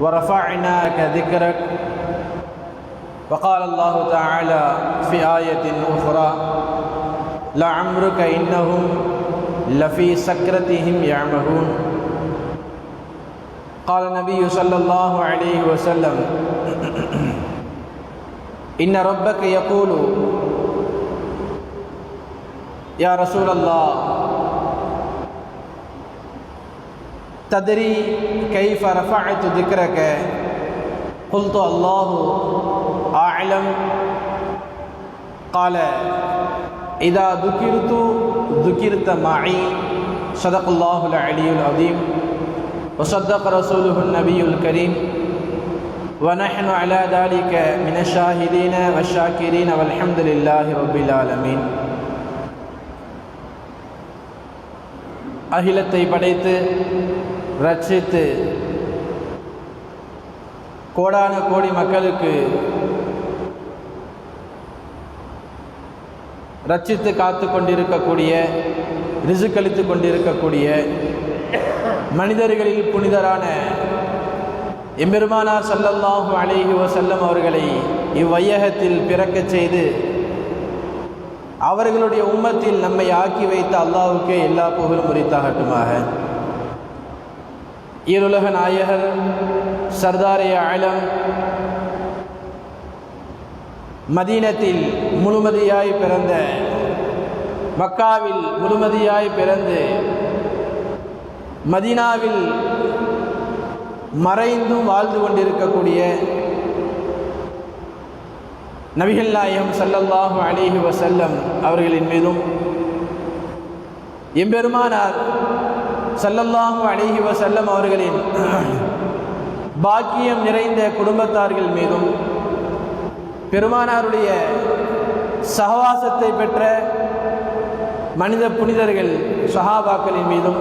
ورفعناك ذكرك. وقال الله تعالى في آية أخرى لعمرك إنهم لفي سكرتهم يعمهون. قال النبي صلى الله عليه وسلم إن ربك يقول يا رسول الله تدري كيف رفعت ذكرك؟ قلت الله أعلم. قال إذا ذكرت ذكرت معي. صدق الله العلي العظيم. وصدق رسوله النبي الكريم. ونحن على ذلك من الشاهدين والشاكرين والحمد لله رب العالمين. அகிலத்தை படைத்து ரட்சித்து கோடான கோடி மக்களுக்கு ரட்சித்து காத்து கொண்டிருக்கக்கூடிய ரிசுக்களித்து கொண்டிருக்கக்கூடிய மனிதர்களில் புனிதரான எம்பெருமானார் சல்லல்லாஹு அலேஹி வசல்லம் அவர்களை இவ்வையகத்தில் பிறக்கச் செய்து அவர்களுடைய உம்மத்தில் நம்மை ஆக்கி வைத்த அல்லாஹுக்கே எல்லா புகழும் உரித்தாகட்டுமாக. ஈருலக நாயகர் சர்தாரே ஆலம் மதீனத்தில் முழுமதியாய் பிறந்த மக்காவில் முழுமதியாய் பிறந்து மதீனாவில் மறைந்தும் வாழ்ந்து கொண்டிருக்கக்கூடிய நபிகள் நாயகம் சல்லல்லாஹு அலிஹி வசல்லம் அவர்களின் மீதும் எம்பெருமானார் சல்லல்லாஹு அலிஹி வசல்லம் அவர்களின் பாக்கியம் நிறைந்த குடும்பத்தார்கள் மீதும் பெருமானாருடைய சகவாசத்தை பெற்ற மனித புனிதர்கள் சஹாபாக்களின் மீதும்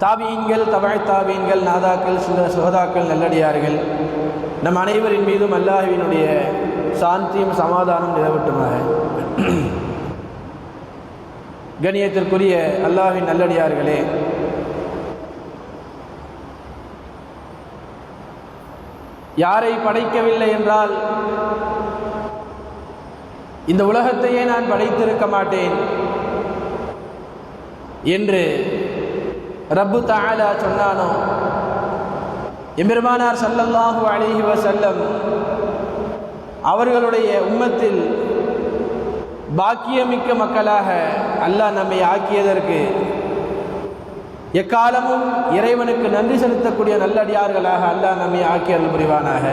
தாபீன்கள் தபாய் தாபீன்கள் நாதாக்கள் சுந்த சுகதாக்கள் நல்லடியார்கள் நம் அனைவரின் மீதும் அல்லாஹுவினுடைய சாந்தியும் சமாதானம் நிலவட்டுமாக. கணியத்திற்குரிய அல்லாஹின் நல்லடியார்களே யாரை படைக்கவில்லை என்றால் இந்த உலகத்தையே நான் படைத்திருக்க மாட்டேன் என்று ரப்பு தாலா சொன்னானோ? எம்பெருமானார் சல்லல்லாஹு அலிஹி வசல்லம் அவர்களுடைய உம்மத்தில் பாக்கியமிக்க மக்களாக அல்லாஹ் நம்மை ஆக்கியதற்கு எக்காலமும் இறைவனுக்கு நன்றி செலுத்தக்கூடிய நல்லடியார்களாக அல்லாஹ் நம்மை ஆக்கியல் புரிவானாக.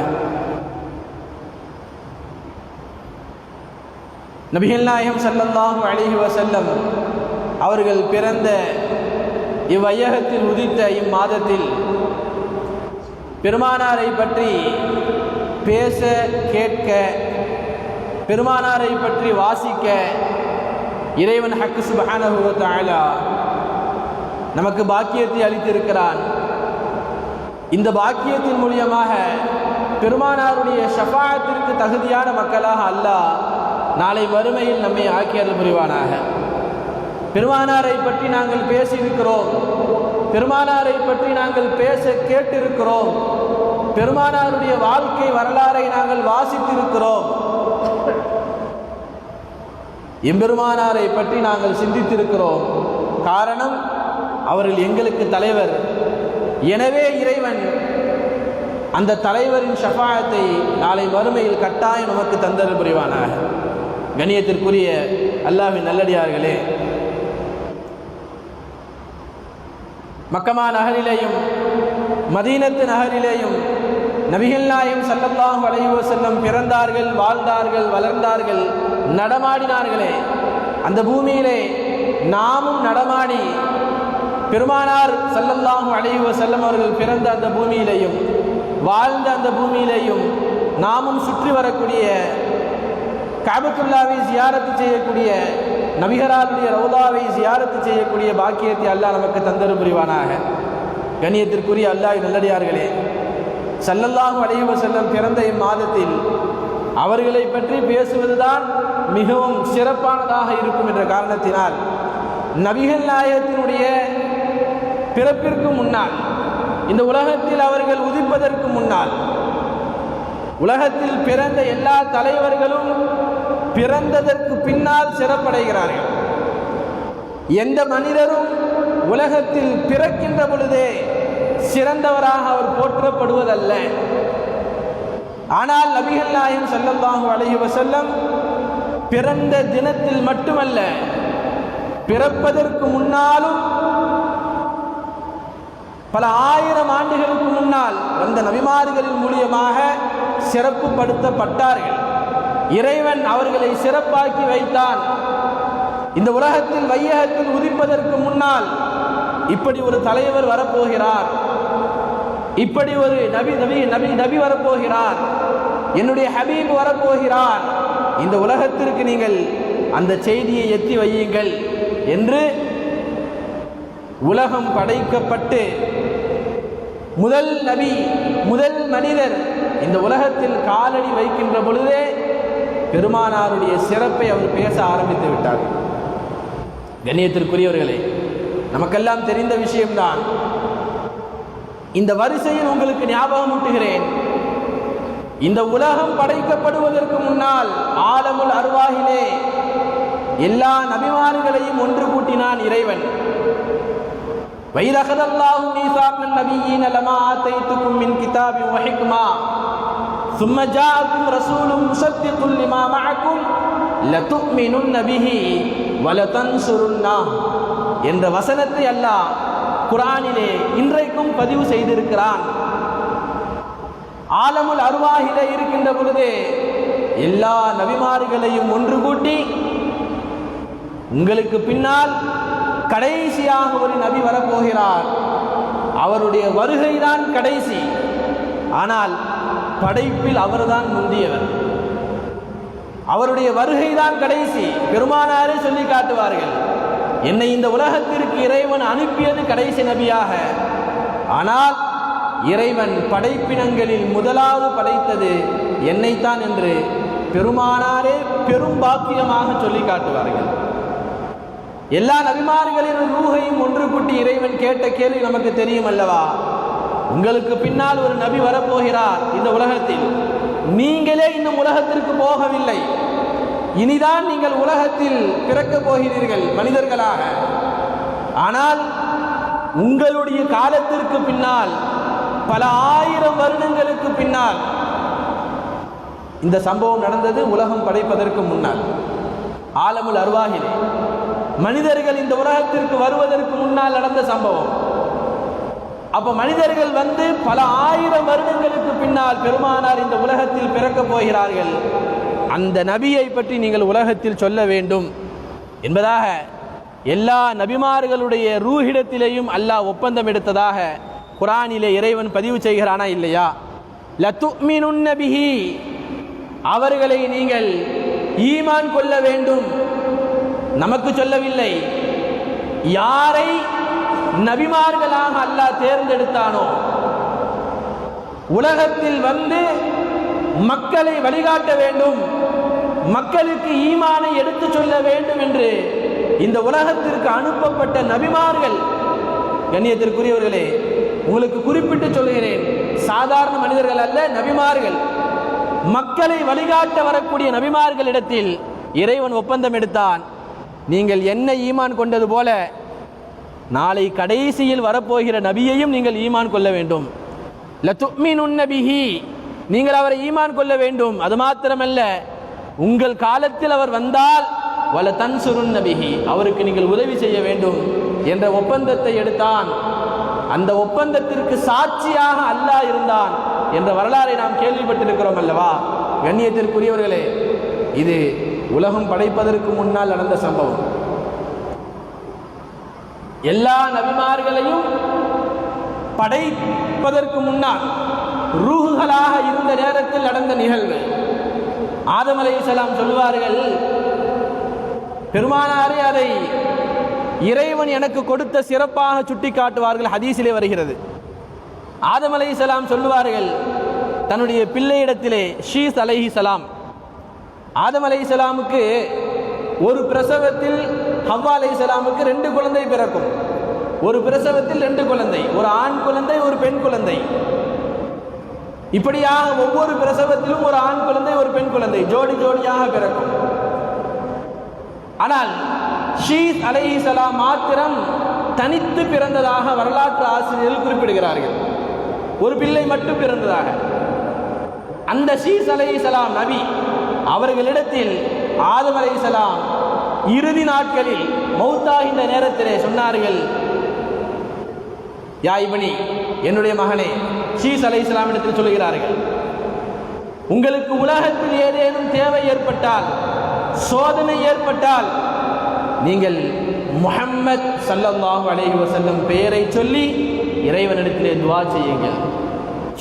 நபிகள் நாயகம் சல்லல்லாஹு அலிஹி வசல்லம் அவர்கள் பிறந்த இவ்வையகத்தில் உதித்த இம்மாதத்தில் பெருமானாரை பற்றி பேச கேட்க பெருமானாரை பற்றி வாசிக்க இறைவன் ஹக்கு சுபஹானஹுவத்தாலா நமக்கு பாக்கியத்தை அளித்திருக்கிறான். இந்த பாக்கியத்தின் மூலியமாக பெருமானாருடைய ஷஃபாயத்திற்கு தகுதியான மக்களாக அல்லாஹ் நாளை வறுமையில் நம்மை ஆக்கியது புரிவானாக. பெருமானாரை பற்றி நாங்கள் பேசியிருக்கிறோம். பெருமானாரை பற்றி நாங்கள் பேச கேட்டிருக்கிறோம். பெருமானாருடைய வாழ்க்கை வரலாறை நாங்கள் வாசித்திருக்கிறோம். எம்பெருமானாரை பற்றி நாங்கள் சிந்தித்திருக்கிறோம். காரணம் அவர்கள் எங்களுக்கு தலைவர். எனவே இறைவன் அந்த தலைவரின் ஷஃபாயத்தை நாளை வறுமையில் கட்டாயம் நமக்கு தந்தல் புரிவானாக. கணியத்திற்குரிய அல்லாவின் நல்லடியார்களே மக்கமா நகரிலேயும் மதீனத்து நகரிலேயும் நபிகள் நாயம் சல்லல்லாஹு வளைவு செல்லம் பிறந்தார்கள் வாழ்ந்தார்கள் வளர்ந்தார்கள் நடமாடினார்களே. அந்த பூமியிலே நாமும் நடமாடி பெருமானார் சல்லல்லாஹு அலைஹி செல்லம் அவர்கள் பிறந்த அந்த பூமியிலேயும் வாழ்ந்த அந்த பூமியிலேயும் நாமும் சுற்றி வரக்கூடிய காபத்துல்லாவை ஜியாரத்து செய்யக்கூடிய நபிகராருடைய ரவுதாவை சியாரத்து செய்யக்கூடிய பாக்கியத்தை அல்லாஹ் நமக்கு தந்தரும் புரிவானாக. கண்ணியத்திற்குரிய அல்லாஹ் நல்லடியார்களே சல்லல்லாஹு அலைஹி செல்லம் பிறந்த இம்மாதத்தில் அவர்களை பற்றி பேசுவதுதான் மிகவும் சிறப்பானதாக இருக்கும் என்ற காரணத்தினால் நபிகள் நாயகத்தினுடைய பிறப்பிற்கு முன்னால் இந்த உலகத்தில் அவர்கள் உதிப்பதற்கு முன்னால் உலகத்தில் பிறந்த எல்லா தலைவர்களும் பிறந்ததற்கு பின்னால் சிறப்படைகிறார்கள். எந்த மனிதரும் உலகத்தில் பிறக்கின்ற பொழுதே சிறந்தவராக அவர் போற்றப்படுவதல்ல. ஆனால் நபிகள் நாயம் ஸல்லல்லாஹு அலைஹி செல்லம் பிறந்த தினத்தில் மட்டுமல்ல பிறப்பதற்கு முன்னாலும் பல ஆயிரம் ஆண்டுகளுக்கு முன்னால் வந்த நபிமார்களின் மூலியமாக சிறப்புப்படுத்தப்பட்டார்கள். இறைவன் அவர்களை சிறப்பாக்கி வைத்தான். இந்த உலகத்தில் வையகத்தில் உதிப்பதற்கு முன்னால் இப்படி ஒரு தலைவர் வரப்போகிறார். இப்படி ஒரு நபி நபி நபி நபி வரப்போகிறார். என்னுடைய ஹபீப் வரப்போகிறார். இந்த உலகத்திற்கு நீங்கள் அந்த செய்தியை எத்தி வையுங்கள் என்று உலகம் படைக்கப்பட்டு முதல் நபி முதல் மனிதர் இந்த உலகத்தில் காலடி வைக்கின்ற பொழுதே பெருமானாருடைய சிறப்பை அவர் பேச ஆரம்பித்து விட்டார். கண்ணியத்திற்குரியவர்களே நமக்கெல்லாம் தெரிந்த விஷயம்தான். இந்த வரிசையில் உங்களுக்கு ஞாபகம் ஊட்டுகிறேன். இந்த உலகம் படைக்கப்படுவதற்கு முன்னால் ஆலமுல் அருவாகிலே எல்லா நபிமார்களையும் ஒன்று கூட்டினான் இறைவன். வைரகதல்லாஹு மீசாக்கன் நபியின் லமா ஆத்தைத்துக்கும் மின் கிதாபி வஹிக்மா ثُمَّ جَاءَكُمْ رَسُولٌ مُصَدِّقٌ لِّمَا مَعَكُمْ لَتُؤْمِنُنَّ بِهِ وَلَتَنصُرُنَّهُ என்ற வசனத்தை அல்லாஹ் குர்ஆனிலே இன்றைக்கும் பதிவு செய்திருக்கிறான் ஆலமுல் அருவாகிலே இருக்கின்ற பொழுது எல்லா நபிமார்களையும் ஒன்று கூட்டி உங்களுக்கு பின்னால் கடைசியாக ஒரு நபி வரப்போகிறார் அவருடைய வருகைதான் கடைசி ஆனால் படைப்பில் அவர்தான் முந்தியவர். அவருடைய வருகைதான் கடைசி. பெருமானாரே சொல்லி காட்டுவார்கள் என்னை இந்த உலகத்திற்கு இறைவன் அனுப்பியது கடைசி நபியாக. ஆனால் இறைவன் படைப்பினங்களில் முதலாவது படைத்தது என்னைத்தான் என்று பெருமானாரே பெரும் பாக்கியமாக சொல்லி காட்டுவார்கள். எல்லா நபிமார்களின் ரூகையும் ஒன்று கூட்டி இறைவன் கேட்ட கேள்வி நமக்கு தெரியும் அல்லவா? உங்களுக்கு பின்னால் ஒரு நபி வரப்போகிறார் இந்த உலகத்தில். நீங்களே இன்னும் உலகத்திற்கு போகவில்லை. இனிதான் நீங்கள் உலகத்தில் பிறக்கப் போகிறீர்கள் மனிதர்களாக. ஆனால் உங்களுடைய காலத்திற்கு பின்னால் பல ஆயிரம் வருடங்களுக்கு பின்னால் இந்த சம்பவம் நடந்தது உலகம் படைப்பதற்கு முன்னால். ஆலமுல் அருவாகிலே மனிதர்கள் இந்த உலகத்திற்கு வருவதற்கு முன்னால் நடந்த சம்பவம். அப்ப மனிதர்கள் வந்து பல ஆயிரம் வருடங்களுக்கு பின்னால் பெருமானார் இந்த உலகத்தில் பிறக்கப் போகிறார்கள். அந்த நபியை பற்றி நீங்கள் உலகத்தில் சொல்ல வேண்டும். என்பதாக எல்லா நபிமார்களுடைய ரூஹிடத்திலேயும் அல்லாஹ் ஒப்பந்தம் எடுத்ததாக குரானிலே இறைவன் பதிவு செய்கிறானா இல்லையா? லத்துமினுன் நபிஹி. அவர்களை நீங்கள் ஈமான் கொள்ள வேண்டும். நமக்கு சொல்லவில்லை. யாரை நபிமார்களாக அல்லாஹ் தேர்ந்தெடுத்தானோ? உலகத்தில் வந்து மக்களை வழிகாட்ட வேண்டும் மக்களுக்கு ஈமானை எடுத்து சொல்ல வேண்டும் என்று இந்த உலகத்திற்கு அனுப்பப்பட்ட நபிமார்கள். கண்ணியத்திற்குரியவர்களே உங்களுக்கு குறிப்பிட்டு சொல்கிறேன் சாதாரண மனிதர்கள் அல்ல நபிமார்கள். மக்களை வழிகாட்ட வரக்கூடிய நபிமார்களிடத்தில் இறைவன் ஒப்பந்தம் எடுத்தான். நீங்கள் என்ன ஈமான் கொண்டது போல நாளை கடைசியில் வரப்போகிற நபியையும் நீங்கள் ஈமான் கொள்ள வேண்டும். லத்துமினுன் நீங்கள் அவரை ஈமான் கொள்ள வேண்டும். அது மாத்திரமல்ல உங்கள் காலத்தில் அவர் வந்தால் வல தன்சுருன் நபிகி அவருக்கு நீங்கள் உதவி செய்ய வேண்டும் என்ற ஒப்பந்தத்தை எடுத்தான். அந்த ஒப்பந்தத்திற்கு சாட்சியாக அல்லாஹ் இருந்தான் என்ற வரலாறை நாம் கேள்விப்பட்டிருக்கிறோம் அல்லவா? கண்ணியத்திற்குரியவர்களே இது உலகம் படைப்பதற்கு முன்னால் நடந்த சம்பவம். எல்லா நபிமார்களையும் படைப்பதற்கு முன்னால் ரூஹுகளாக இருந்த நேரத்தில் நடந்த நிகழ்வு. ஆதம் அலைஹிஸ்ஸலாம் சொல்வார்கள் பெருமானாரே அதை இறைவன் எனக்கு கொடுத்த சிறப்பாக சுட்டி காட்டுவார்கள். ஹதீஸிலே வருகிறது. ஆதம் சலாம் சொல்லுவார்கள் தன்னுடைய பிள்ளையிடத்திலே ஷீஸ் அலைஹிஸ்ஸலாம் ஆதம் அலைஹிஸ்ஸலாமுக்கு ஒரு பிரசவத்தில் ஹவ்வா சலாமுக்கு ரெண்டு குழந்தை பிறக்கும். ஒரு பிரசவத்தில் ரெண்டு குழந்தை ஒரு ஆண் குழந்தை ஒரு பெண் குழந்தை. இப்படியாக ஒவ்வொரு பிரசவத்திலும் ஒரு ஆண் குழந்தை ஒரு பெண் குழந்தை ஜோடி ஜோடியாக பிறக்கும். ஆனால் ஷீஸ் அலைஹிசலாம் மாத்திரம் தனித்து பிறந்ததாக வரலாற்று ஆசிரியர்கள் குறிப்பிடுகிறார்கள். ஒரு பிள்ளை மட்டும் பிறந்ததாக. அந்த ஷீஸ் அலைஹிசலாம் நபி அவர்களிடத்தில் ஆதம் அலைஹிசலாம் இறுதி நாட்களில் மௌத்தாகின்ற நேரத்திலே சொன்னார்கள் யாய்மணி என்னுடைய மகனே ஷீஸ் அலை இஸ்லாமிடத்தில் சொல்கிறார்கள் உங்களுக்கு உலகத்தில் ஏதேனும் தேவை ஏற்பட்டால் சோதனை ஏற்பட்டால் நீங்கள் முஹம்மத் ஸல்லல்லாஹு அலேஹி வசல்லம் பெயரை சொல்லி இறைவனிடத்திலே துவா செய்யுங்கள்.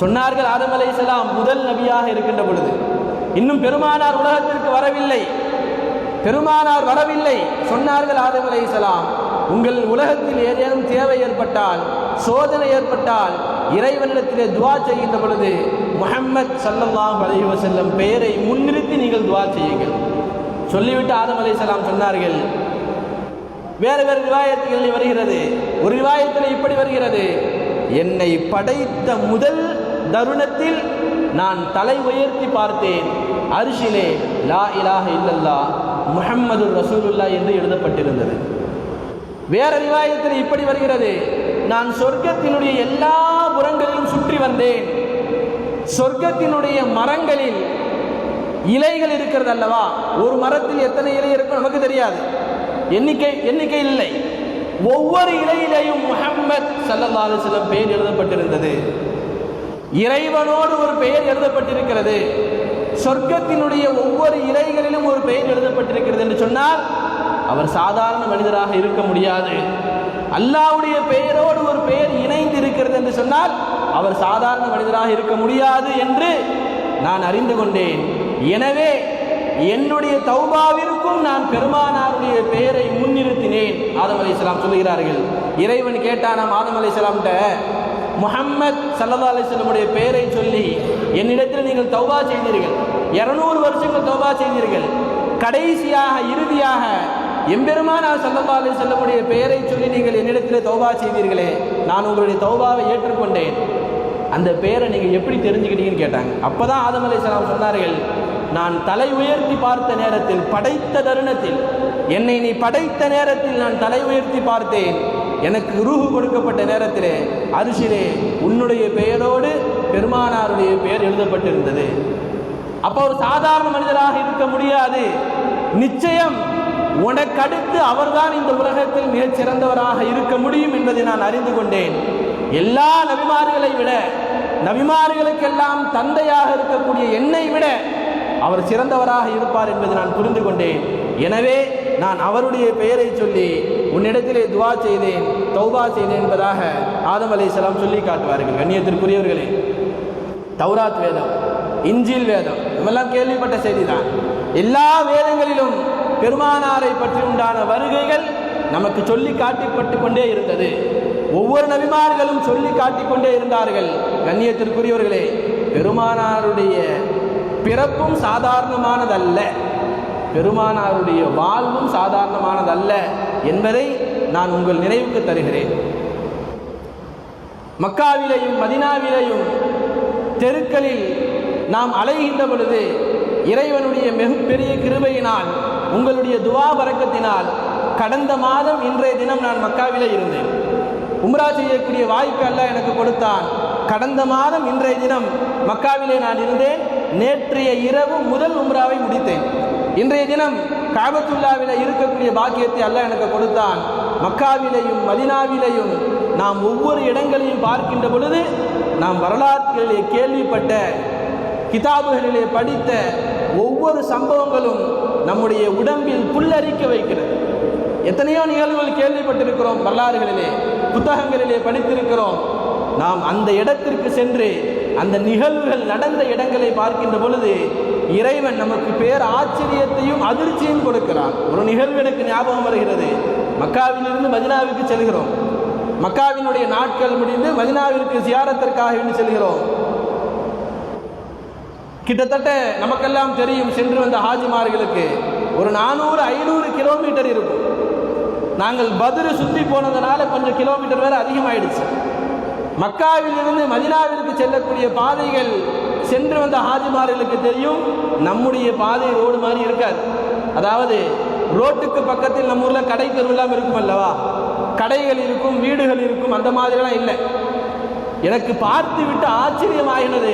சொன்னார்கள் ஆதம் அலைஹிஸ்ஸலாம் முதல் நபியாக இருக்கின்ற பொழுது இன்னும் பெருமானார் உலகத்திற்கு வரவில்லை. பெருமானார் வரவில்லை. சொன்னார்கள் ஆதம் அலைஹிஸ்ஸலாம் உங்கள் உலகத்தில் ஏதேனும் தேவை ஏற்பட்டால் சோதனை ஏற்பட்டால் இறைவனிடத்திலே துவா செய்கின்ற பொழுது முஹம்மத் ஸல்லல்லாஹு அலைவ செல்லும் பெயரை முன்னிறுத்தி நீங்கள் துவா செய்யுங்கள். சொல்லிவிட்டு ஆதம் அலைஹிஸ்ஸலாம் சொன்னார்கள் வேறு வேறு விவாயத்தில் வருகிறது. ஒரு விவாயத்தில் இப்படி வருகிறது. என்னை படைத்த முதல் தருணத்தில் நான் தலை உயர்த்தி பார்த்தேன். அரிசிலே லா இலாக இல்லல்லா முஹம்மது ரசூலுல்லா என்று எழுதப்பட்டிருந்தது. வேற ரிவாயத்தில் இப்படி வருகிறது. நான் சொர்க்கத்தினுடைய எல்லா புறங்களிலும் சுற்றி வந்தேன். சொர்க்கத்தினுடைய மரங்களில் இலைகள் இருக்கிறது அல்லவா? ஒரு மரத்தில் எத்தனை இலை இருக்கும் நமக்கு தெரியாது. எண்ணிக்கை எண்ணிக்கை இல்லை. ஒவ்வொரு இலையிலையும் முஹம்மத் ஸல்லல்லாஹு சில பெயர் எழுதப்பட்டிருந்தது. இறைவனோடு ஒரு பெயர் எழுதப்பட்டிருக்கிறது. சொர்க்கத்தினுடைய ஒவ்வொரு இலைகளிலும் ஒரு பெயர் எழுதப்பட்டிருக்கிறது என்று சொன்னால் அவர் சாதாரண மனிதராக இருக்க முடியாது. அல்லாவுடைய பெயரோடு ஒரு பெயர் இணைந்து இருக்கிறது என்று சொன்னால் அவர் சாதாரண மனிதராக இருக்க முடியாது என்று நான் அறிந்து கொண்டேன். எனவே என்னுடைய தௌபாவிற்கும் நான் பெருமானாருடைய பெயரை முன்னிறுத்தினேன் ஆதம் அலை சொல்லுகிறார்கள். இறைவன் கேட்டான ஆதம் அலை முஹம்மத் சல்லா அலிஸ்லமுடைய பெயரை சொல்லி என்னிடத்தில் நீங்கள் தௌபா செய்தீர்கள். இரநூறு வருஷங்கள் தௌபா செய்தீர்கள். கடைசியாக இறுதியாக எம்பெருமானார் சல்லா அலி செல்லமுடைய பெயரை சொல்லி நீங்கள் என்னிடத்தில் தௌபா செய்தீர்களே நான் உங்களுடைய தௌபாவை ஏற்றுக்கொண்டேன். அந்த பெயரை நீங்கள் எப்படி தெரிஞ்சுக்கிட்டீங்கன்னு கேட்டாங்க. அப்போ தான் ஆதம் சொன்னார்கள் நான் தலை உயர்த்தி பார்த்த நேரத்தில் படைத்த தருணத்தில் என்னை நீ படைத்த நேரத்தில் நான் தலை உயர்த்தி பார்த்தேன். எனக்கு ரூஹு கொடுக்கப்பட்ட நேரத்திலே அரிசிலே உன்னுடைய பெயரோடு பெருமானாருடைய பெயர் எழுதப்பட்டிருந்தது. அப்போ ஒரு சாதாரண மனிதராக இருக்க முடியாது. நிச்சயம் உனக்கடுத்து அவர்தான் இந்த உலகத்தில் மிகச் சிறந்தவராக இருக்க முடியும் என்பதை நான் அறிந்து கொண்டேன். எல்லா நபிமார்களை விட நபிமார்களுக்கெல்லாம் தந்தையாக இருக்கக்கூடிய என்னை விட அவர் சிறந்தவராக இருப்பார் என்பதை நான் புரிந்து கொண்டேன். எனவே நான் அவருடைய பெயரை சொல்லி உன்னிடத்திலே துவா செய்தேன் தௌபா செய்தேன் என்பதாக ஆதம் அலைஹிஸ்ஸலாம் சொல்லி காட்டுவார்கள் கண்ணியத்திற்குரியவர்களே. தௌராத் வேதம் இஞ்சில் வேதம் இவெல்லாம் கேள்விப்பட்ட செய்திதான். எல்லா வேதங்களிலும் பெருமானாரை பற்றி உண்டான வருகைகள் நமக்கு சொல்லி காட்டிப்பட்டு கொண்டே இருந்தது. ஒவ்வொரு நபிமார்களும் சொல்லி காட்டிக்கொண்டே இருந்தார்கள். கண்ணியத்திற்குரியவர்களே பெருமானாருடைய பிறப்பும் சாதாரணமானதல்ல. பெருமானாருடைய வாழ்வும் சாதாரணமானதல்ல என்பதை நான் உங்கள் நினைவுக்கு தருகிறேன். மக்காவிலையும் மதினாவிலையும் தெருக்களில் நாம் அலைகின்ற பொழுது இறைவனுடைய மிகப்பெரிய கிருபையினால் உங்களுடைய துவா பறக்கத்தினால் கடந்த மாதம் இன்றைய தினம் நான் மக்காவிலே இருந்தேன். உம்ரா செய்யக்கூடிய வாய்ப்பு அல்ல எனக்கு கொடுத்தான். கடந்த மாதம் இன்றைய தினம் மக்காவிலே நான் இருந்தேன். நேற்றைய இரவு முதல் உம்ராவை முடித்தேன். இன்றைய தினம் காபத்துல்லாவில இருக்கக்கூடிய பாக்கியத்தை அல்ல எனக்கு கொடுத்தான். மக்காவிலையும் மதினாவிலையும் நாம் ஒவ்வொரு இடங்களையும் பார்க்கின்ற பொழுது நாம் வரலாற்றிலே கேள்விப்பட்ட கிதாபுகளிலே படித்த ஒவ்வொரு சம்பவங்களும் நம்முடைய உடம்பில் புல்லரிக்க வைக்கிறது. எத்தனையோ நிகழ்வுகள் கேள்விப்பட்டிருக்கிறோம் வரலாறுகளிலே புத்தகங்களிலே படித்திருக்கிறோம். நாம் அந்த இடத்திற்கு சென்று அந்த நிகழ்வுகள் நடந்த இடங்களை பார்க்கின்ற பொழுது இறைவன் நமக்கு பேர் ஆச்சரியத்தையும் அதிர்ச்சியும் கொடுக்கிறான் ஒரு நிகழ்வு எனக்கு ஞாபகம் வருகிறது. மக்காவிலிருந்து மதினாவிற்கு செல்கிறோம். மக்காவினுடைய நாட்கள் முடிந்து மதினாவிற்கு சியாரத்திற்காக என்று செல்கிறோம். கிட்டத்தட்ட நமக்கெல்லாம் தெரியும் சென்று வந்த ஹாஜிமார்களுக்கு ஒரு நானூறு ஐநூறு கிலோமீட்டர் இருக்கும். நாங்கள் பதிரு சுற்றி போனதுனால கொஞ்சம் கிலோமீட்டர் வேறு அதிகமாயிடுச்சு. மக்காவிலிருந்து மதினாவிற்கு செல்லக்கூடிய பாதைகள் சென்று வந்த ஹாஜிமார்களுக்கு தெரியும். நம்முடைய பாதை ரோடு மாதிரி இருக்காது. அதாவது ரோட்டுக்கு பக்கத்தில் நம்ம ஊரில் கடை தெருவெல்லாம் இருக்கும் அல்லவா? கடைகள் இருக்கும் வீடுகள் இருக்கும் அந்த மாதிரிலாம் இல்லை. எனக்கு பார்த்து விட்டு ஆச்சரியமாகினது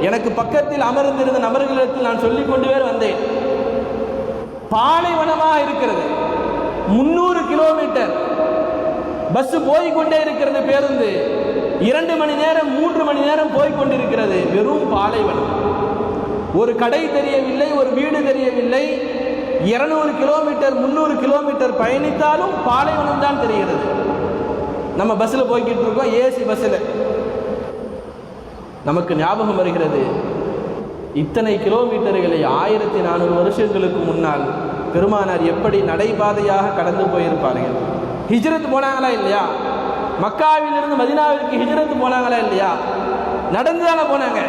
எனக்கு பக்கத்தில் அமர்ந்திருந்த நபர்களிடத்தில் நான் சொல்லிக் கொண்டு வேறு வந்தேன். பாலைவனமாக இருக்கிறது. முன்னூறு கிலோமீட்டர் பஸ் போய்கொண்டே இருக்கிறது பேருந்து. இரண்டு மணி நேரம் மூன்று மணி நேரம் போய்கொண்டிருக்கிறது வெறும் பாலைவனம். ஒரு கடை தெரியவில்லை ஒரு வீடு தெரியவில்லை. இருநூறு கிலோமீட்டர் முந்நூறு கிலோமீட்டர் பயணித்தாலும் பாலைவனம் தான் தெரிகிறது. நம்ம பஸ்ஸில் போய்கிட்டு இருக்கோம் ஏசி பஸ்ஸில் நமக்கு ஞாபகம் வருகிறது இத்தனை கிலோமீட்டர்களை ஆயிரத்தி நானூறு வருஷங்களுக்கு முன்னால் பெருமானார் எப்படி நடைபாதையாக கடந்து போயிருப்பார்கள்? ஹிஜ்ரத் போனாங்களா இல்லையா? மக்காவிலிருந்து மதினாவிற்கு ஹிஜரத்து போனாங்களா இல்லையா? நடந்து தானே போனாங்க.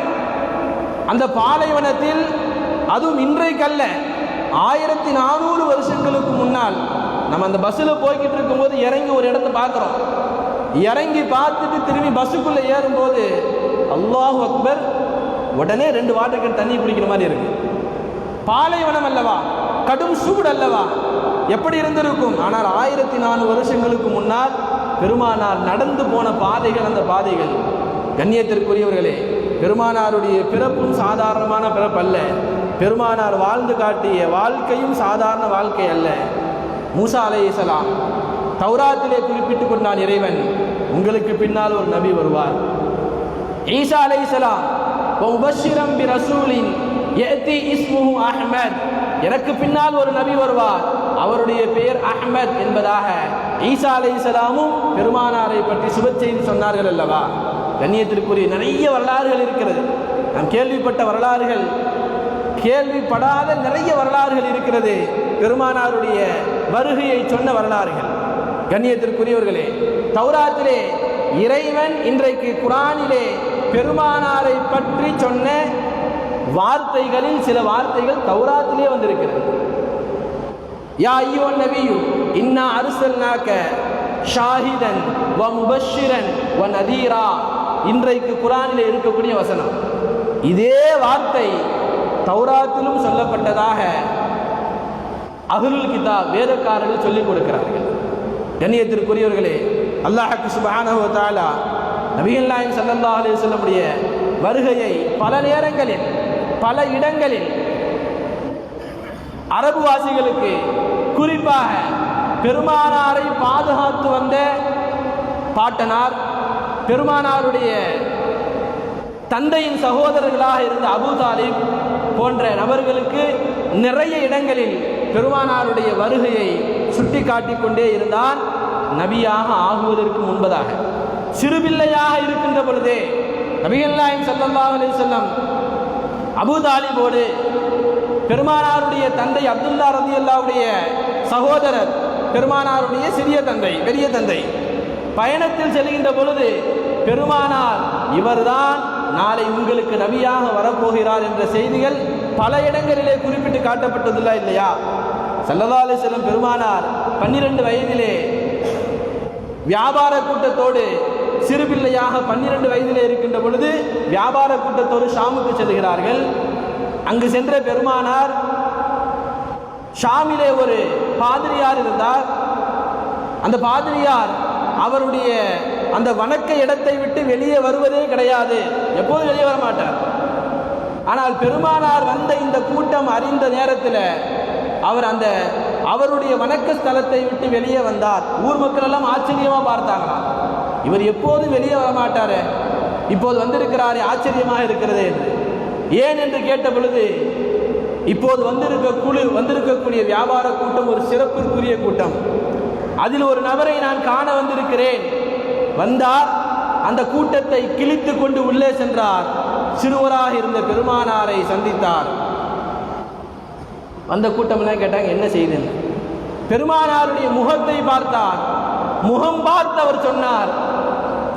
அந்த பாலைவனத்தில் அதுவும் இன்றைக்கல்ல ஆயிரத்தி நானூறு வருஷங்களுக்கு முன்னால் நம்ம அந்த பஸ்ஸில் போய்கிட்டு இருக்கும்போது இறங்கி ஒரு இடத்த பார்க்குறோம். இறங்கி பார்த்துட்டு திரும்பி பஸ்ஸுக்குள்ளே ஏறும்போது அல்லாஹ் அக்பர் உடனே ரெண்டு வாட்டர் கேன் தண்ணி குடிக்கிற மாதிரி இருக்கு. பாலைவனம் அல்லவா? கடும் சூடு அல்லவா? எப்படி இருந்திருக்கும்? ஆனால் ஆயிரத்தி நானூறு வருஷங்களுக்கு முன்னால் பெருமானார் நடந்து போன பாதைகள் அந்த பாதைகள். கண்ணியத்திற்குரியவர்களே பெருமானாருடைய பிறப்பும் சாதாரணமான பிறப்பல்ல. பெருமானார் வாழ்ந்து காட்டிய வாழ்க்கையும் சாதாரண வாழ்க்கை அல்ல. மூசா அலைஹிஸ்ஸலாம் தௌராத்திலே குறிப்பிட்டுக் கொண்டான் இறைவன் உங்களுக்கு பின்னால் ஒரு நபி வருவார். ஈசா அலைஹிஸ்ஸலாம் முபஷிரம் எனக்கு பின்னால் ஒரு நபி வருவார். அவருடைய பெயர் அஹ்மத் என்பதாக ஈசா அலைஹிஸ்ஸலாமும் பெருமானாரை பற்றி சுப சொன்னார்கள் அல்லவா? கண்ணியத்திற்குரிய நிறைய வரலாறுகள் இருக்கிறது. நாம் கேள்விப்பட்ட வரலாறுகள் கேள்விப்படாத நிறைய வரலாறுகள் இருக்கிறது. பெருமானாருடைய வருகையை சொன்ன வரலாறுகள். கண்ணியத்திற்குரியவர்களே தௌராத்திலே இறைவன் இன்றைக்கு குரானிலே பெருமானாரை பற்றி சொன்ன வார்த்தைகளில் சில வார்த்தைகள் தௌராத்திலே வந்திருக்கிறது. யா ஐயோ நபியு இன்னா அரிசல்னாக்க ஷாஹிதன் வ முபஷிரன் வ நதீரா இன்றைக்கு குரானில் இருக்கக்கூடிய வசனம் இதே வார்த்தை தௌராத்திலும் சொல்லப்பட்டதாக அகுல் கிதா வேதக்காரர்கள் சொல்லிக் கொடுக்கிறார்கள் கண்ணியத்திற்குரியவர்களே அல்லாஹ் சுபஹானஹு தாலா தஆலா நபிகள் நாயகம் ஸல்லல்லாஹு அலைஹி வருகையை பல நேரங்களில் பல இடங்களில் அரபுவாசிகளுக்கு குறிப்பாக பெருமானாரை பாதுகாத்து வந்த பாட்டனார் பெருமானாருடைய தந்தையின் சகோதரர்களாக இருந்த அபூ தாலிப் போன்ற நபர்களுக்கு நிறைய இடங்களில் பெருமானாருடைய வருகையை சுட்டி காட்டிக் கொண்டே இருந்தார். நபியாக ஆகுவதற்கு முன்பதாக. சிறுபிள்ளையாக இருக்கின்ற பொழுதே நபிகள் நாயம் ஸல்லல்லாஹு அலி வஸல்லம் அபுதாலிபோடு பெருமானாருடைய தந்தை அப்துல்லா ரதி அல்லாவுடைய சகோதரர் பெருமானாருடைய சிறிய தந்தை பெரிய தந்தை. பயணத்தில் செல்கின்ற பொழுது பெருமானார் இவர்தான் நாளை உங்களுக்கு நபியாக வரப்போகிறார் என்ற செய்திகள் பல இடங்களிலே குறிப்பிட்டு காட்டப்பட்டதில்லை இல்லையா? செல்லதாலே அலிஸ்லம் பெருமானார் பன்னிரண்டு வயதிலே வியாபார கூட்டத்தோடு சிறுபிள்ளையாக பன்னிரண்டு வயதிலே இருக்கின்ற பொழுது வியாபார கூட்டத்தோடு ஷாமுக்கு செல்கிறார்கள். அங்கு சென்ற பெருமானார் ஷாமிலே ஒரு பாதிரியார் இருந்தார். அந்த பாதிரியார் அவருடைய அந்த வணக்க இடத்தை விட்டு வெளியே வருவதே கிடையாது. எப்போதும் வெளியே வர மாட்டார். ஆனால் பெருமானார் வந்த இந்த கூட்டம் அறிந்த நேரத்தில் அவர் அந்த அவருடைய வணக்க ஸ்தலத்தை விட்டு வெளியே வந்தார். ஊர் மக்கள் எல்லாம் ஆச்சரியமாக பார்த்தாங்களாம். இவர் எப்போதும் வெளியே வர மாட்டார். இப்போது வந்திருக்கிறாரே ஆச்சரியமாக இருக்கிறதே என்று. ஏன் என்று கேட்ட பொழுது இப்போது வந்திருக்க குழு வந்திருக்கக்கூடிய வியாபார கூட்டம் ஒரு சிறப்பிற்குரிய கூட்டம். அதில் ஒரு நபரை நான் காண வந்திருக்கிறேன். வந்தார் அந்த கூட்டத்தை கிழித்து கொண்டு உள்ளே சென்றார். சிறுவராக இருந்த பெருமானாரை சந்தித்தார். அந்த கூட்டம்லாம் கேட்டாங்க என்ன செய்தேன் பெருமானாருடைய முகத்தை பார்த்தார். முகம் பார்த்து அவர் சொன்னார்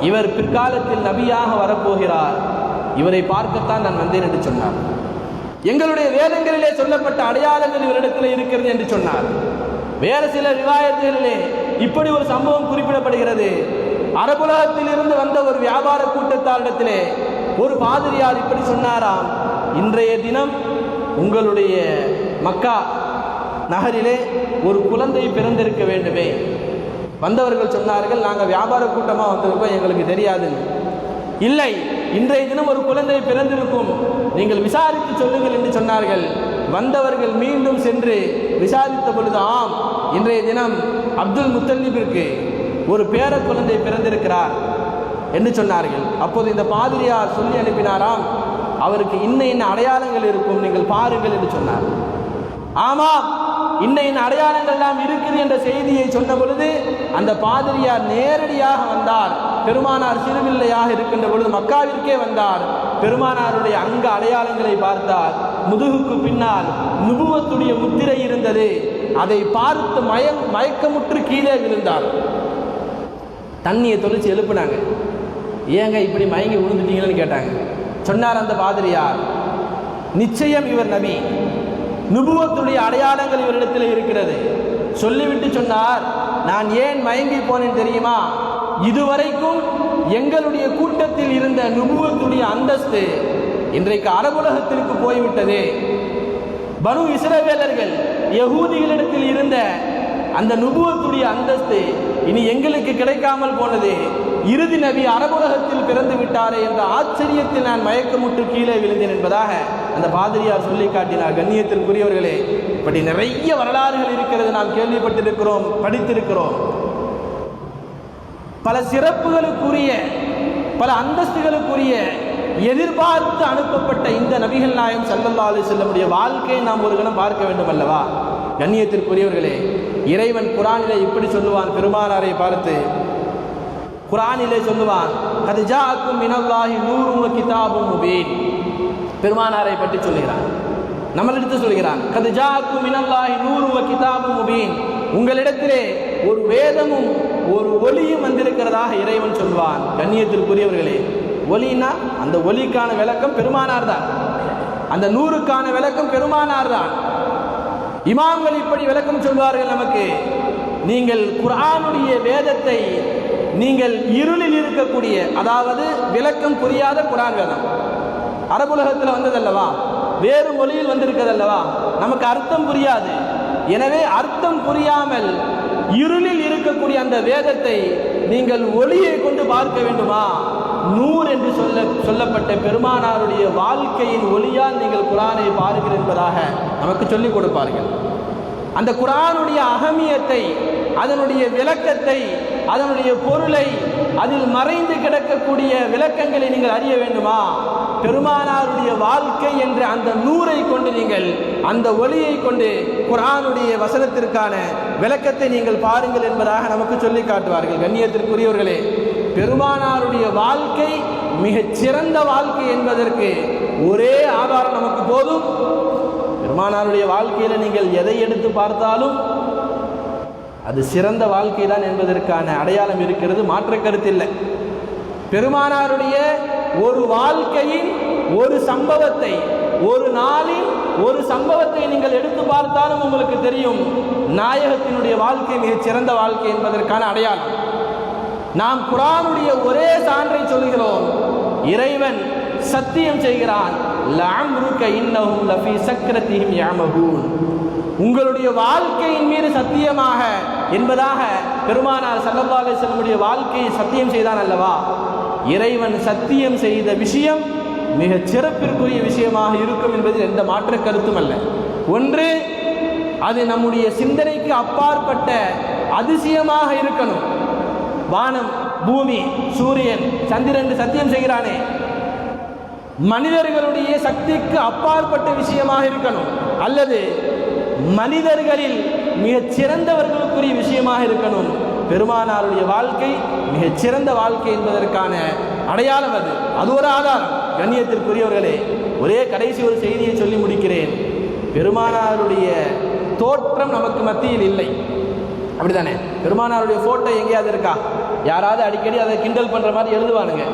இவர் பிற்காலத்தில் நபியாக வரப்போகிறார். இவரை பார்க்கத்தான் நான் வந்தேன் என்று சொன்னார். எங்களுடைய வேதங்களிலே சொல்லப்பட்ட அடையாளங்கள் இவரிடத்தில் இருக்கிறது என்று சொன்னார். வேறு சில விவாயத்திலே இப்படி ஒரு சம்பவம் குறிப்பிடப்படுகிறது. அரபுலகத்தில் இருந்து வந்த ஒரு வியாபார கூட்டத்தாரிடத்திலே ஒரு பாதிரியார் இப்படி சொன்னாராம். இன்றைய தினம் உங்களுடைய மக்கா நகரிலே ஒரு குழந்தை பிறந்திருக்க வேண்டுமே. வந்தவர்கள் சொன்னார்கள் நாங்கள் வியாபார கூட்டமாக வந்திருக்கோம் எங்களுக்கு தெரியாது இல்லை இன்றைய தினம் ஒரு குழந்தை பிறந்திருக்கும். நீங்கள் விசாரித்து சொல்லுங்கள் என்று சொன்னார்கள். வந்தவர்கள் மீண்டும் சென்று விசாரித்த பொழுது ஆம் இன்றைய தினம் அப்துல் முத்தல்லிபிற்கு ஒரு பேர குழந்தை பிறந்திருக்கிறார் என்று சொன்னார்கள். அப்போது இந்த பாதிரியார் சொல்லி அனுப்பினாராம் அவருக்கு இன்ன இன்ன அடையாளங்கள் இருக்கும் நீங்கள் பாருங்கள் என்று சொன்னார். ஆமாம் இன்ன இன்ன அடையாளங்கள் எல்லாம் இருக்குது என்ற செய்தியை சொன்ன பொழுது அந்த பாதிரியார் நேரடியாக வந்தார். பெருமானார் சிறுவில்லையாக இருக்கின்ற பொழுது மக்காவிற்கே வந்தார். பெருமானாருடைய அங்க அடையாளங்களை பார்த்தார். முதுகுக்கு பின்னால் நுபுவத்துடைய முத்திரை இருந்தது. அதை பார்த்து மய மயக்கமுற்று கீழே விழுந்தார். தண்ணியை தொலைச்சி எழுப்புனாங்க. ஏங்க இப்படி மயங்கி விழுந்துட்டீங்கன்னு கேட்டாங்க. சொன்னார் அந்த பாதிரியார் நிச்சயம் இவர் நபி. நுபுவத்துடைய அடையாளங்கள் இவரிடத்தில் இருக்கிறது. சொல்லிவிட்டு சொன்னார் நான் ஏன் மயங்கி போனேன் தெரியுமா? இதுவரைக்கும் எங்களுடைய கூட்டத்தில் இருந்த நுபுவத்துடைய அந்தஸ்து இன்றைக்கு அரபுலகத்திற்கு போய்விட்டது. பனு இஸ்ரவேலர்கள் யகூதிகளிடத்தில் இருந்த அந்த நுபுவத்துடைய அந்தஸ்து இனி எங்களுக்கு கிடைக்காமல் போனது. இறுதி நபி அரபுலகத்தில் பிறந்து விட்டாரே என்ற ஆச்சரியத்தில் நான் மயக்கமுட்டு கீழே விழுந்தேன் என்பதாக அந்த பாதிரியார் சொல்லி காட்டினார். கண்ணியத்திற்குரியவர்களே இப்படி நிறைய வரலாறுகள் இருக்கிறது. நாம் கேள்விப்பட்டிருக்கிறோம் படித்திருக்கிறோம். பல சிறப்புகளுக்குரிய பல அந்தஸ்துகளுக்குரிய எதிர்பார்த்து அனுப்பப்பட்ட இந்த நபிகள் நாயம் சல்லல்லா அலி செல்லமுடைய வாழ்க்கையை நாம் ஒரு கணம் பார்க்க வேண்டும் அல்லவா கண்ணியத்திற்குரியவர்களே இறைவன் குரானிலே இப்படி சொல்லுவான் பெருமானாரை பார்த்து. குரானிலே சொல்லுவான் அது ஜாக்கும் மினல்லாஹி நூறு கிதாபும் முபீன். பெருமானாரை பற்றி சொல்லுகிறான். நம்மளிடத்து சொல்கிறான் கது ஜாக்கும் மினல்லாஹி நூறு கிதாபும் முபீன். உங்களிடத்திலே ஒரு வேதமும் ஒரு ஒளியும் வந்திருக்கிறதாக இறைவன் சொல்வான். கண்ணியத்திற்குரியவர்களே ஒலினா அந்த ஒலிக்கான விளக்கம் பெருமானார் தான். அந்த நூறுக்கான விளக்கம் பெருமானார் தான். இமாம்கள் இப்படி விளக்கம் சொல்வார்கள் நமக்கு. நீங்கள் குரானுடைய வேதத்தை நீங்கள் இருளில் இருக்கக்கூடிய அதாவது விளக்கம் புரியாத குரான் வேதம். அரபுலகத்தில் வந்ததல்லவா? வேறு மொழியில் வந்திருக்கதல்லவா? நமக்கு அர்த்தம் புரியாது. எனவே அர்த்தம் புரியாமல் இருளில் இரு இருக்கக்கூடிய அந்த வேதத்தை நீங்கள் ஒளியை கொண்டு பார்க்க வேண்டுமா? நூறு என்று சொல்ல சொல்லப்பட்ட பெருமானாருடைய வாழ்க்கையின் ஒளியால் நீங்கள் குரானை பாருங்கள் என்பதாக நமக்கு சொல்லிக் கொடுப்பார்கள். அந்த குரானுடைய அகமியத்தை அதனுடைய விளக்கத்தை அதனுடைய பொருளை அதில் மறைந்து கிடக்கக்கூடிய விளக்கங்களை நீங்கள் அறிய வேண்டுமா? பெருமானாருடைய வாழ்க்கை என்ற அந்த நூரை கொண்டு நீங்கள் அந்த ஒளியை கொண்டு குரானுடைய வசனத்திற்கான விளக்கத்தை நீங்கள் பாருங்கள் என்பதாக நமக்கு சொல்லி காட்டுவார்கள். கண்ணியத்திற்குரியவர்களே பெருமானாருடைய வாழ்க்கை மிகச் சிறந்த வாழ்க்கை என்பதற்கு ஒரே ஆதாரம் நமக்கு போதும். பெருமானாருடைய வாழ்க்கையில் நீங்கள் எதை எடுத்து பார்த்தாலும் அது சிறந்த வாழ்க்கை தான் என்பதற்கான அடையாளம் இருக்கிறது. மாற்ற கருத்தில்லை பெருமானாருடைய ஒரு வாழ்க்கையின் ஒரு சம்பவத்தை ஒரு நாளின் ஒரு சம்பவத்தை நீங்கள் எடுத்து பார்த்தாலும் உங்களுக்கு தெரியும். நாயகத்தினுடைய வாழ்க்கை மிகச் சிறந்த வாழ்க்கை என்பதற்கான அடையாளம். நாம் குரானுடைய ஒரே சான்றை சொல்கிறோம் இறைவன் சத்தியம் செய்கிறான். உங்களுடைய வாழ்க்கையின் மீது சத்தியமாக என்பதாக பெருமானார் சல்லல்லாஹு அலைஹி வாழ்க்கையை சத்தியம் செய்தான் அல்லவா? இறைவன் சத்தியம் செய்த விஷயம் மிகச் சிறப்பிற்குரிய விஷயமாக இருக்கும் என்பதில் எந்த மாற்ற கருத்தும் அல்ல. ஒன்று அது நம்முடைய சிந்தனைக்கு அப்பாற்பட்ட அதிசயமாக இருக்கணும். வானம் பூமி சூரியன் சந்திரன் சத்தியம் செய்கிறானே. மனிதர்களுடைய சக்திக்கு அப்பாற்பட்ட விஷயமாக இருக்கணும். அல்லது மனிதர்களில் மிகச் சிறந்தவர்களுக்குரிய விஷயமாக இருக்கணும். பெருமானாருடைய வாழ்க்கை மிகச்சிறந்த வாழ்க்கை என்பதற்கான அடையாளம் அது. அது ஒரு ஆதாரம். கண்ணியத்திற்குரியவர்களே ஒரே கடைசி ஒரு செய்தியை சொல்லி முடிக்கிறேன். பெருமானாருடைய தோற்றம் நமக்கு மத்தியில் இல்லை. அப்படிதானே பெருமானாருடைய போட்டோ எங்கேயாவது இருக்கா? யாராவது அடிக்கடி அதை கிண்டல் பண்ற மாதிரி எழுதுவானுங்க.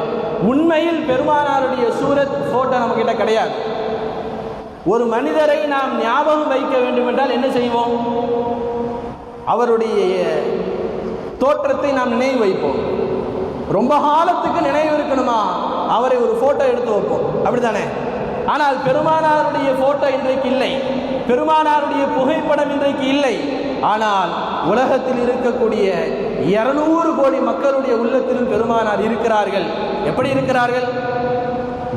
உண்மையில் பெருமானாருடைய சூரத் போட்டோ நம்ம கிட்ட கிடையாது. ஒரு மனிதரை நாம் ஞாபகம் வைக்க வேண்டும் என்றால் என்ன செய்வோம்? அவருடைய தோற்றத்தை நாம் நினைவு வைப்போம். ரொம்ப காலத்துக்கு நினைவு இருக்கணுமா? அவரை ஒரு போட்டோ எடுத்து வைப்போம். அப்படிதானே ஆனால் பெருமானாருடைய போட்டோ இன்றைக்கு இல்லை. பெருமானாருடைய புகைப்படம் இன்றைக்கு இல்லை. ஆனால் உலகத்தில் இருக்கக்கூடிய இருநூறு கோடி மக்களுடைய உள்ளத்திலும் பெருமானார் இருக்கிறார்கள். எப்படி இருக்கிறார்கள்?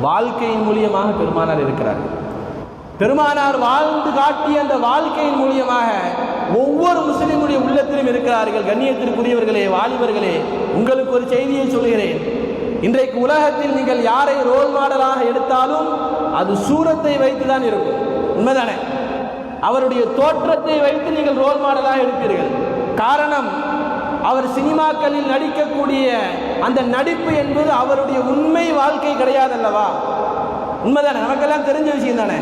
வாழ்க்கையின் மூலியமாக பெருமானார் இருக்கிறார்கள். பெருமானார் வாழ்ந்து காட்டிய அந்த வாழ்க்கையின் மூலியமாக ஒவ்வொரு முஸ்லிமுடைய உள்ளத்திலும் இருக்கிறார்கள். கண்ணியத்திற்குரியவர்களே வாலிபர்களே உங்களுக்கு ஒரு செய்தியை சொல்கிறேன். இன்றைக்கு உலகத்தில் நீங்கள் யாரை ரோல் மாடலாக எடுத்தாலும் அது சூரத்தை வைத்து தான் இருக்கும். உண்மைதானே? அவருடைய தோற்றத்தை வைத்து நீங்கள் ரோல் மாடலாக எடுப்பீர்கள். காரணம் அவர் சினிமாக்களில் நடிக்கக்கூடிய அந்த நடிப்பு என்பது அவருடைய உண்மை வாழ்க்கை கிடையாதல்லவா? உண்மைதானே? நமக்கெல்லாம் தெரிஞ்ச விஷயம் தானே?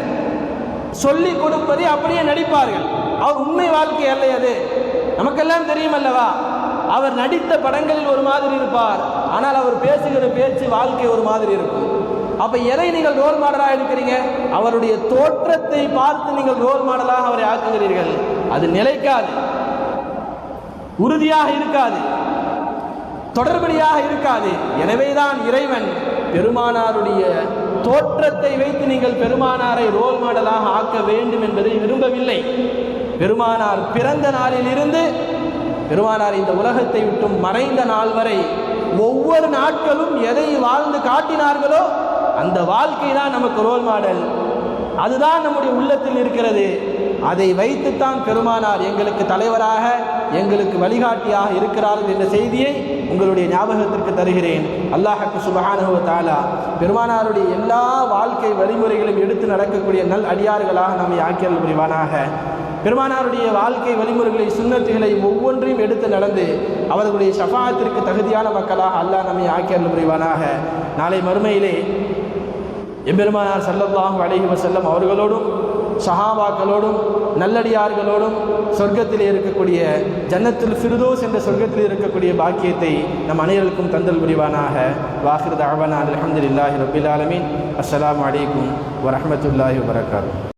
சொல்லி கொடுப்பதை அப்படியே நடிப்பார்கள். அவர் உண்மை வாழ்க்கை அல்ல அது. நமக்கெல்லாம் தெரியும் அல்லவா அவர் நடித்த படங்களில் ஒரு மாதிரி இருப்பார். ஆனால் அவர் பேசுகிற பேச்சு வாழ்க்கை ஒரு மாதிரி இருக்கும். அப்ப எதை நீங்கள் ரோல் மாடலாக எடுக்கிறீங்க? அவருடைய தோற்றத்தை பார்த்து நீங்கள் ரோல் மாடலாக அவரை ஆக்குகிறீர்கள். அது நிலைக்காது. உறுதியாக இருக்காது. தொடர்படியாக இருக்காது. எனவேதான் இறைவன் பெருமானாருடைய தோற்றத்தை வைத்து நீங்கள் பெருமானாரை ரோல் மாடலாக ஆக்க வேண்டும் என்பதை விரும்பவில்லை. பெருமானார் பிறந்த நாளிலிருந்து பெருமானார் இந்த உலகத்தை விட்டும் மறைந்த நாள் வரை ஒவ்வொரு நாட்களும் எதை வாழ்ந்து காட்டினார்களோ அந்த வாழ்க்கை தான் நமக்கு ரோல் மாடல் அதுதான் நம்முடைய உள்ளத்தில் இருக்கிறது. அதை வைத்துத்தான் பெருமானார் எங்களுக்கு தலைவராக எங்களுக்கு வழிகாட்டியாக இருக்கிறார்கள் என்ற செய்தியை உங்களுடைய ஞாபகத்திற்கு தருகிறேன். அல்லாஹக்கு சுபஹானுவ தாலா பெருமானாருடைய எல்லா வாழ்க்கை வழிமுறைகளையும் எடுத்து நடக்கக்கூடிய நல் அடியார்களாக நம்மை ஆக்கியல் புரிவானாக. பெருமானாருடைய வாழ்க்கை வழிமுறைகளை சுண்ணத்துகளை ஒவ்வொன்றையும் எடுத்து நடந்து அவர்களுடைய ஷஃபாத்திற்கு தகுதியான மக்களாக அல்லாஹ் நம்மை ஆக்கியல் புரிவானாக. நாளை மறுமையிலே எம்பெருமானார் சல்லல்லாஹு அலைஹி வஸல்லம் அவர்களோடும் சஹாபாக்களோடும் நல்லடியார்களோடும் சொர்க்கத்தில் இருக்கக்கூடிய ஜன்னத்தில் ஃபிர்தோஸ் என்ற சொர்க்கத்தில் இருக்கக்கூடிய பாக்கியத்தை நம் அனைவருக்கும் தந்தல் புரிவானாக. வாஹிர் தாவானா அலமதுல்லாஹி ரபில் ஆலமின். அஸ்லாம் வலைக்கும் வரமத்துல்லாஹி வபரகாத்துஹு.